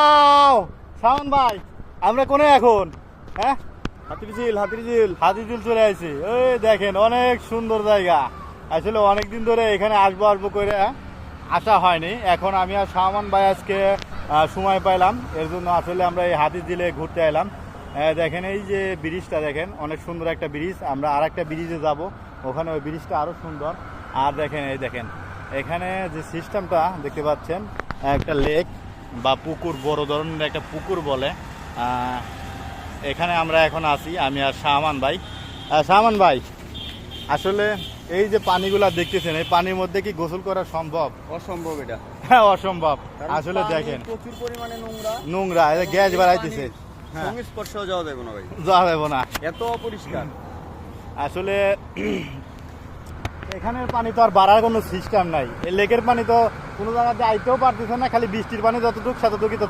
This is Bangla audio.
আও, শাওন ভাই আমরা কোনে এখন? হ্যাঁ? হাতির ঝিল হাতির ঝিল হাতিঝিল চলে আসি ওই দেখেন অনেক সুন্দর জায়গা। আসলে অনেক দিন ধরে এখানে আসব আসব করে আসা হয়নি। এখন আমি আর শাহমান ভাই আজকে সময় পাইলাম। এর জন্য আসলে আমরা এই হাতিঝিলে ঘুরতে এলাম। দেখেন এই যে ব্রিজটা দেখেন অনেক সুন্দর একটা ব্রিজ। আমরা আর একটা ব্রিজে যাব। ওখানে ওই ব্রিজটা আরও সুন্দর। আর দেখেন এই দেখেন এখানে যে সিস্টেমটা দেখতে পাচ্ছেন একটা লেক বা পুকুর বড় ধরনের একটা পুকুর বলে। এখানে আমরা এখন আছি আমি আর শাহমান ভাই। শাহমান ভাই আসলে এই যে পানিগুলা দেখতেছেন এই পানির মধ্যে কি গোসল করা সম্ভব? অসম্ভব এটা। হ্যাঁ অসম্ভব। আসলে দেখেন। প্রচুর পরিমাণে নোংরা। নোংরা যে গ্যাস বাড়াইতেছে। হ্যাঁ। সংস্পর্শেও যাওয়া যাবে না ভাই। যাওয়া যাবে না। এত অপরিষ্কার। আসলে এখানের পানি তো আর বাড়ার কোনো সিস্টেম নাই। লেকের পানি তো কোনো জায়গাতে যাইতেও পারতেছে না, খালি বৃষ্টির পানি যতটুকু, সেতটুকুই তো